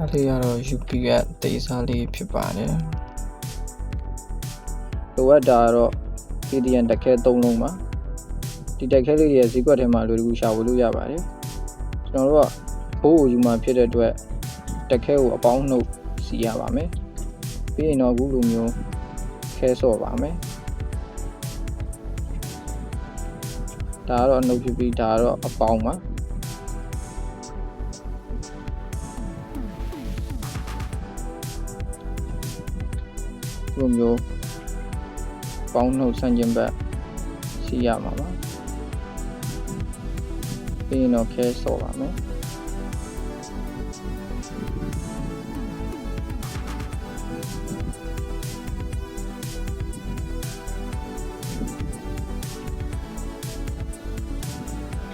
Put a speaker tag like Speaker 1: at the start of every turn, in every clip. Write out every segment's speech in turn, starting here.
Speaker 1: ဒါလေးကတော့ UP ကတေးစားလေးဖြစ်ပါတယ်လိုအပ်တာကတော့ PDN တက်ခဲ၃လုံးပါဒီတက်ခဲလေးရဲ့ဈေးကွက်ထဲမှာလွယ်ကူရှာဝယ်လို့ရပါတယ်ကျွန်တော်တို့ကဘိုးကိုယူมาဖြစ်တဲ့အတွက်တက်ခဲကိုအပေါင်းနှုတ်စီရပါမယ်ပြီးရင်တော့အခုလိုမျိုးခဲဆော့ပါမယ်ဒါကတော့အနှုတ်ဖြစ်ပြီးဒါကတော့အပေါင်းပါ လိုမျိုးပေါင်းနှုတ်ဆန့်ကျင်ဘက်စီရမှာပါပြီးရင်တော့ခဲဆော်ပါမယ်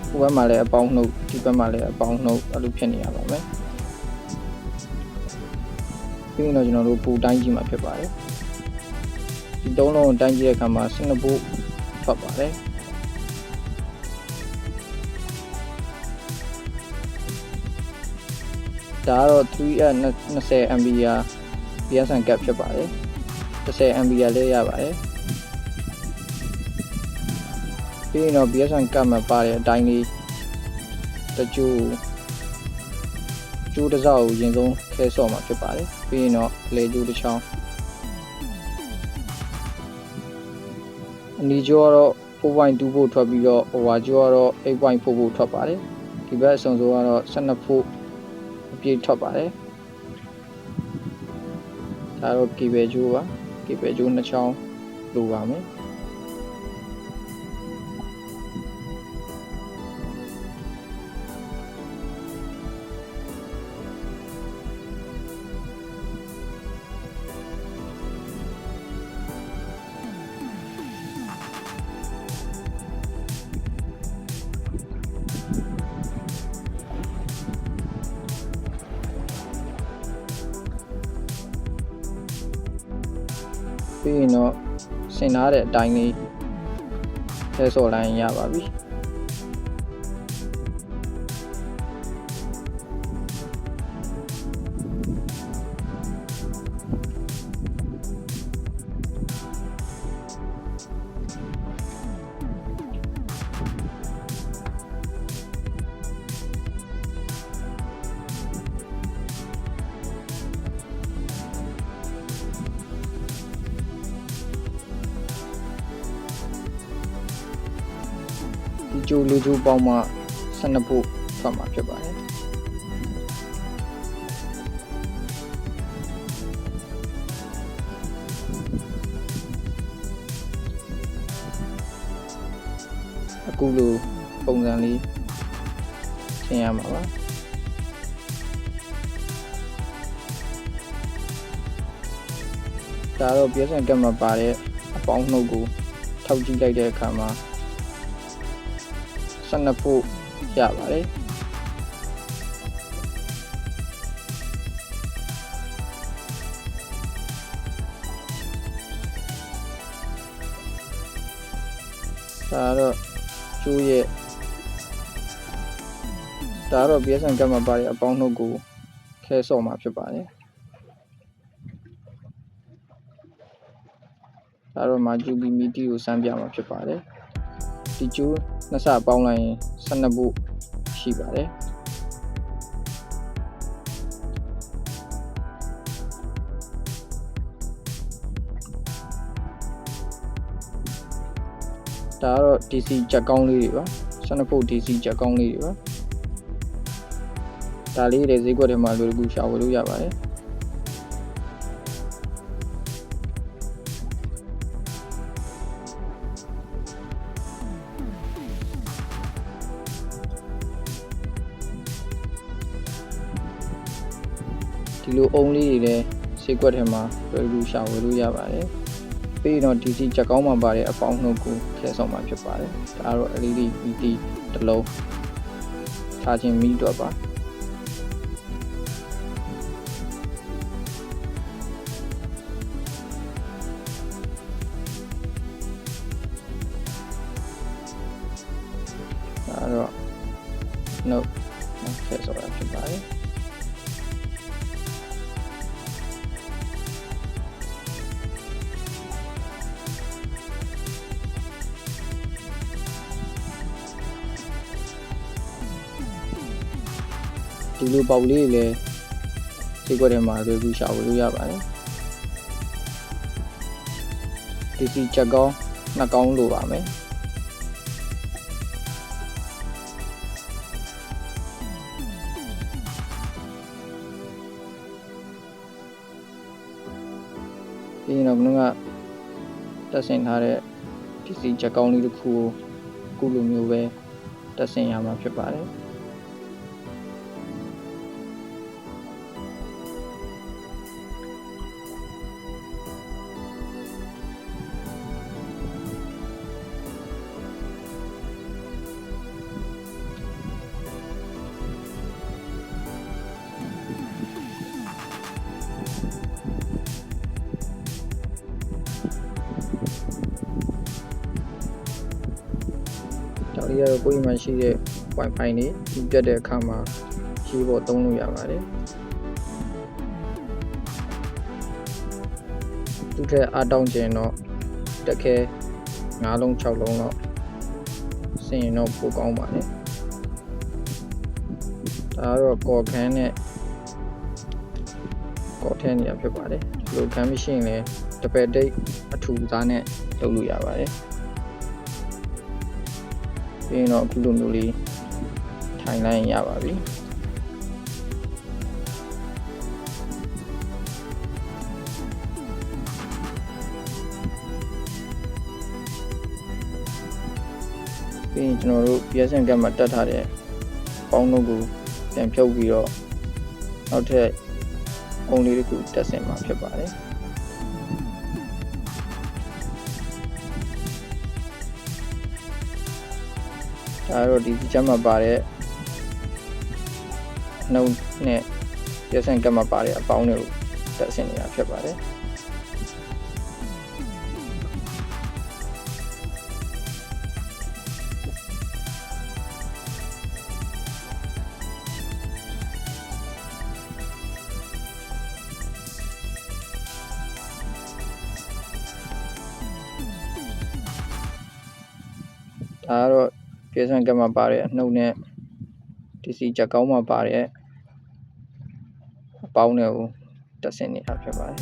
Speaker 1: ဟိုဘက်မှာလည်းအပေါင်းနှုတ်ဒီဘက်မှာလည်းအပေါင်းနှုတ်အဲ့လိုဖြစ်နေရပါမယ်ပြီးရင်တော့ကျွန်တော်တို့ပူတိုင်းကြည့်မှာဖြစ်ပါတယ် ဒီသုံးလုံးကိုတိုင်းကြည့်တဲ့အခါမှာစင်ကာပူထွက်ပါတယ်ဒါကတော့320 MB ရာ PSN cap ဖြစ်ပါတယ်10 MB ရာလေးရပါတယ်ပြီးရင်တော့ PSN cap မှာပါတဲ့အတိုင်းလေးတကျိုးကျိုးတစ်စောက်ကိုရင်ဆုံးခဲဆော့မှာဖြစ်ပါတယ်ပြီးရင်တော့လေကျိုးတစ်ချောင်း နီကျောကတော့4.2ဖို့ထွက်ပြီးတော့ဟိုဟာကျောကတော့8.4ဖို့ထွက်ပါတယ်ဒီဘက်အစုံဆိုကတော့12ဖို့အပြည့်ထွက်ပါတယ်ဒါတော့ကီဘယ်ကျိုးပါကီဘယ်ကျိုးနှစ်ချောင်းလိုပါမယ် ဆင်ထားတဲ့အတိုင်းလေးလဲဆော်လိုက်ရင်ရပါပြီ ဒီကျိုးလေးကျိုးပေါင်းမှ12ဖို့ထွက်မှာဖြစ်ပါတယ်အခုလိုပုံစံလေးသင်ရမှာပါဒါတော့ပြည့်စုံကတ်မှာပါတဲ့အပေါင်းနှုတ်ကိုထောက်ကြည့်လိုက်တဲ့အခါမှာ 12ဖို့ရပါတယ်ဒါတော့ကျိုးရဲ့ဒါတော့ BSN ကတ်မှာပါတဲ့အပေါင်းနှုတ်ကိုခဲဆော့မှာဖြစ်ပါတယ်ဒါတော့မာဂျူဘီမီတီကိုစမ်းပြမှာဖြစ်ပါတယ် ဒီကျိုးနှစ်ဆပေါင်းလိုက်ရင်12ဖို့ရှိပါတယ်ဒါကတော့ DC ချက်ကောင်းလေးတွေပါ12ဖို့ DC ချက်ကောင်းလေးတွေပါဒါလေးတွေဈေးကွက်ထဲမှာလွယ်ကူရှာဝယ်လို့ရပါတယ် လိုအုံလေးတွေလည်းဈေးကွက်ထဲမှာလွယ်ကူရှာဝယ်လို့ရပါတယ်ပြီးတော့ DC ချက်ကောင်းမှာပါတဲ့အပေါင်းနှုတ်ကိုထည့်ဆောင်မှာဖြစ်ပါတယ်ဒါကတော့ LED PT တစ်လုံးထားခြင်းမီးတော့ပါ ဒီလိုပေါက်လေးတွေလည်းဈေးကွက်ထဲမှာလွယ်ကူရှာဝယ်လို့ရပါတယ်ဒီစီချက်ကောင်းနှစ်ကောင်းလိုပါမယ်ပြီးရင်တော့ဘုရားကတက်ဆင်ထားတဲ့ပစ္စည်းချက်ကောင်းလေးတစ်ခုကိုအခုလိုမျိုးပဲတက်ဆင်ရမှာဖြစ်ပါတယ် ဒါလေးကတော့ကိုယ်အိမ်မှာရှိတဲ့ Wi-Fi နေဒီပြတ်တဲ့အခါမှာရှိဖို့သုံးလို့ရပါတယ်သူထက်အားတောင်းကျင်တော့တက်ခဲ9လုံး6လုံးတော့စင်ရင်တော့ပိုကောင်းပါတယ်ဒါကတော့ကော်ခန်းနဲ့ကော်ထဲနေရဖြစ်ပါတယ်ဒီလိုခန်းမရှိရင်လည်းတပည့်တိတ်အထူသားနဲ့လုပ်လို့ရပါတယ် ပြီးရင်တော့အခုလိုမျိုးလေးထိုင်လိုက်ရင်ရပါပြီပြီးရင်ကျွန်တော်တို့ PSN ကမှာတက်ထားတဲ့ပေါင်းတို့ကိုပြန်ဖြုတ်ပြီးတော့နောက်ထပ်ပုံလေးတစ်ခုတက်ဆင်မှာဖြစ်ပါတယ် ဒါကတော့ဒီဒီချက်မှာပါတဲ့နှုတ်နဲ့ PSN ကမှာပါတဲ့အပေါင်းတွေကိုတက်ဆင်နေတာဖြစ်ပါတယ်ဒါကတော့ PSN ကမှာပါတဲ့အနှုတ်နဲ့ဒီစီချက်ကောင်းမှာပါတဲ့အပေါင်းတွေကိုတက်ဆင်နေတာဖြစ်ပါတယ်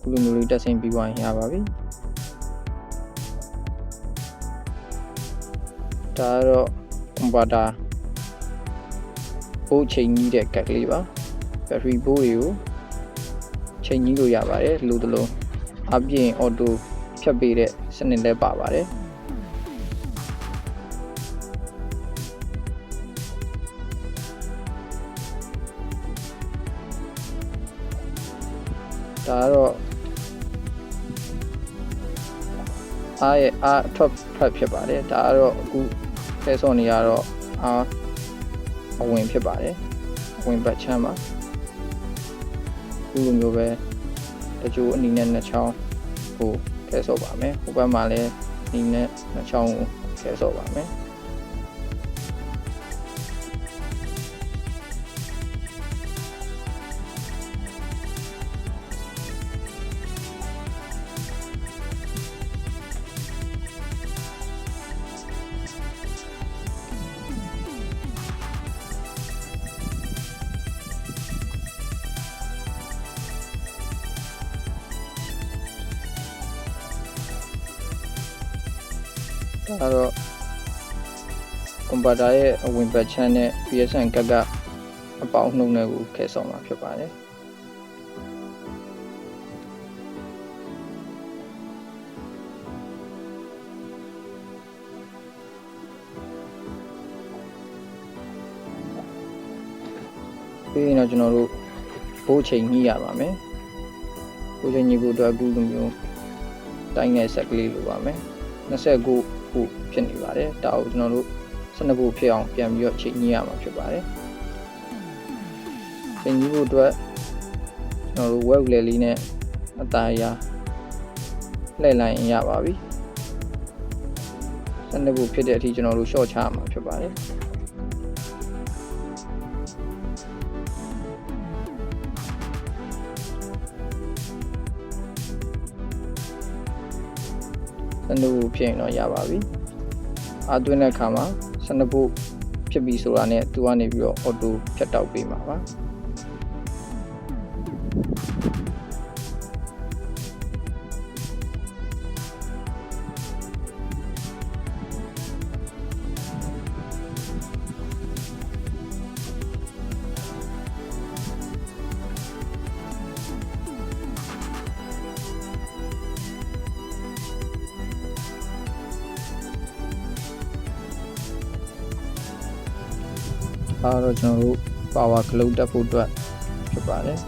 Speaker 1: ခုလိုမျိုးလေးတက်ဆင်ပြီးသွားရင်ရပါပြီဒါကတော့ကွန်ပျူတာပို့ချိန်ကြီးတဲ့ကက်ကလေးပါ ဘက်ထရီဘိုးတွေကိုချိန်ကြီးလို့ရပါတယ်လို့တလုံးအပြင်အော်တိုဖြတ်ပေးတဲ့စနစ်လည်းပါပါတယ်ဒါကတော့အားရဲ့အားအထွက်ဖက်ဖြစ်ပါတယ်ဒါကတော့အခုဖဲဆော့နေရတော့အားအဝင်ဖြစ်ပါတယ်အဝင်ဘက်ချမ်းပါ ခုလိုမျိုးပဲတကြိုအနီနဲ့နှစ်ချောင်းကိုခဲဆော့ပါမယ်ဟိုဘက်မှာလည်းအနီနဲ့နှစ်ချောင်းကိုခဲဆော့ပါမယ် ဒါကတော့ကွန်ပျူတာရဲ့အဝင်ဘက်ချမ်းနဲ့ PSN ကတ်ကအပေါင်းနှုတ်နဲ့ကိုခဲဆော့မှာဖြစ်ပါတယ်ပြီးရင်တော့ကျွန်တော်တို့ဘိုးချိန်ညှိရပါမယ်ဘိုးချိန်ညှိဖို့အတွက်အခုလိုမျိုးတိုင်းတဲ့ဆက်ကလေးလိုပါမယ်29 ခုဖြစ်နေပါတယ်ဒါကိုကျွန်တော်တို့12ခုဖြစ်အောင်ပြန်ပြီးတော့ချိန်ညှိရမှာဖြစ်ပါတယ်ချိန်ညှိဖို့အတွက်ကျွန်တော်တို့ web လေလေးနဲ့အသားအရာလှည့်လိုက်ရင်ရပါပြီ12ခုဖြစ်တဲ့အထိကျွန်တော်တို့ short ချရမှာဖြစ်ပါတယ် 12ဖို့ဖြစ်ရင်တော့ရပါပြီအာသွင်းတဲ့အခါမှာ12ဖို့ဖြစ်ပြီဆိုတာနဲ့သူကနေပြီးတော့ auto ဖြတ်တောက်ပေးမှာပါ ဒါတော့ကျွန်တော်တို့ power glow တက်ဖို့အတွက်ဖြစ်ပါတယ်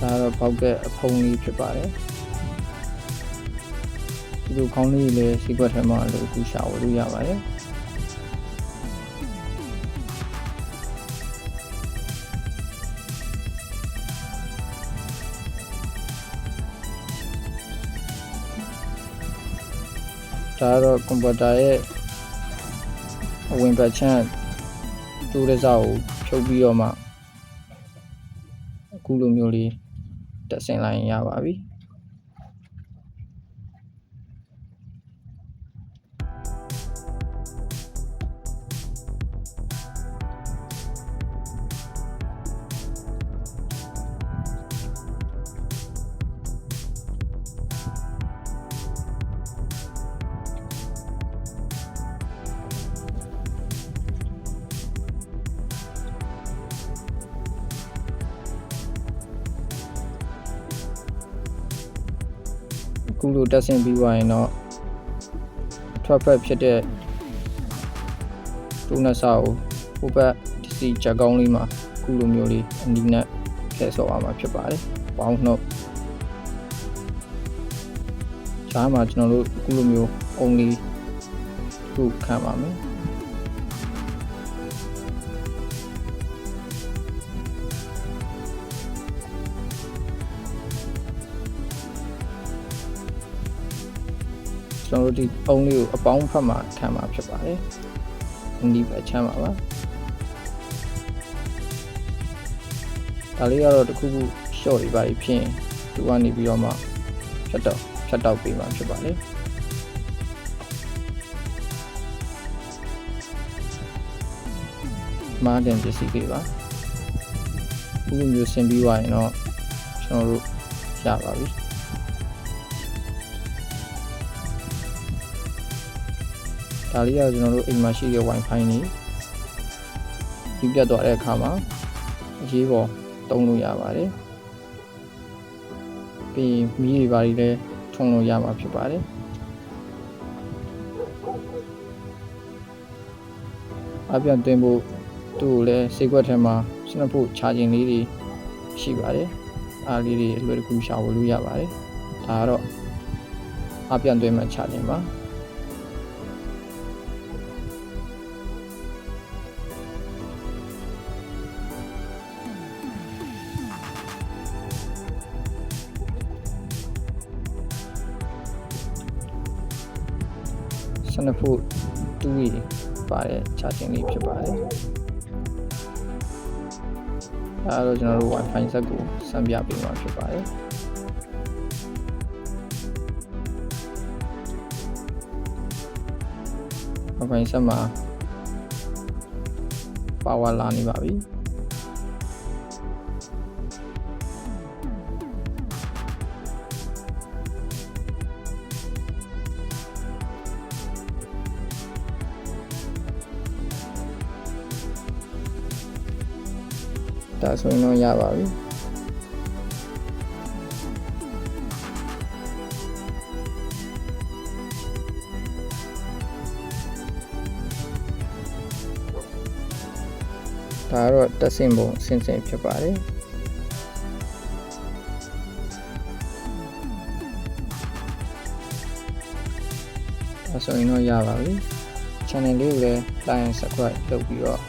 Speaker 1: ဒါတော့ပေါက်ကအဖုံးလေးဖြစ်ပါတယ်ဒီလိုခေါင်းလေးလည်းစီကွက်ထဲမှာလို့အခုရှာဝယ်လို့ရပါတယ် ဒါကတော့ကွန်ပျူတာရဲ့အဝင်ပတ်ချမ်းတူးတဲ့စာကိုဖြုတ်ပြီးတော့မှအခုလိုမျိုးလေးတက်ဆင်လိုက်ရင်ရပါပြီ ခုလိုတက်ဆင်ပြီးသွားရင်တော့အထွက်ဖက်ဖြစ်တဲ့တူးနက်စာကိုဟိုဘက်ဒီစီချက်ကောင်းလေးမှာအခုလိုမျိုးလေးအနီးနဲ့ထည့်ဆော့အောင်မှာဖြစ်ပါတယ်။ပေါင်းနှုတ်ဂျားမှာကျွန်တော်တို့အခုလိုမျိုးအုံလေးခုခံပါမယ်။ ကျွန်တော်တို့ဒီအုံလေးကိုအပေါင်းဖက်မှာခံမှာဖြစ်ပါတယ်။အနီးပဲချမ်းပါပါ။ဒါလေးကတော့တစ်ခုခု short တွေပါဖြစ်ရင်သူကနေပြီးတော့မှဖြတ်တော့ဖြတ်တော့ပေးမှာဖြစ်ပါတယ်။မားတင်ပစ္စည်းလေးပါ။အခုလိုမျိုးဆင်ပြီးသွားရင်တော့ကျွန်တော်တို့ရပါပြီ။ ဒါလေးကကျွန်တော်တို့အိမ်မှာရှိတဲ့ wifi နေပြီးပြတ်သွားတဲ့အခါမှာအရေးပေါ်တုံးလို့ရပါတယ်ပြီးရင်မီးတွေပါလည်းထုံလို့ရမှာဖြစ်ပါတယ်အပြန်သွင်းဖို့သူ့ကိုလည်းစေခွက်ထဲမှာစနပ်ဖို့ချာဂျင်လေးတွေရှိပါတယ်အားလေးတွေအလွယ်တကူရှာဝယ်လို့ရပါတယ်ဒါကတော့အပြန်သွင်းမှချာဂျင်ပါ 12 foot 2 way ပါတဲ့ charging လေးဖြစ်ပါတယ်အဲဒါတော့ကျွန်တော်တို့ wifi ဆက်ကိုစမ်းပြပေးမှာဖြစ်ပါတယ် wifi ဆက်မှာ power လာနေပါပြီ ဆိုရင်တော့ရပါပြီဒါကတော့တက်ဆင်ပုံဆင်ဆင်ဖြစ်ပါတယ်ဒါဆိုရင်တော့ရပါပြီ channel လေးကိုလည်း like and subscribe လုပ်ပြီးတော့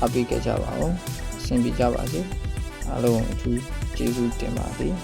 Speaker 1: အားပေးကြကြပါဦးအ ဆင်ပြေကြပါစေအားလုံးအထူးကျေးဇူးတင်ပါသည်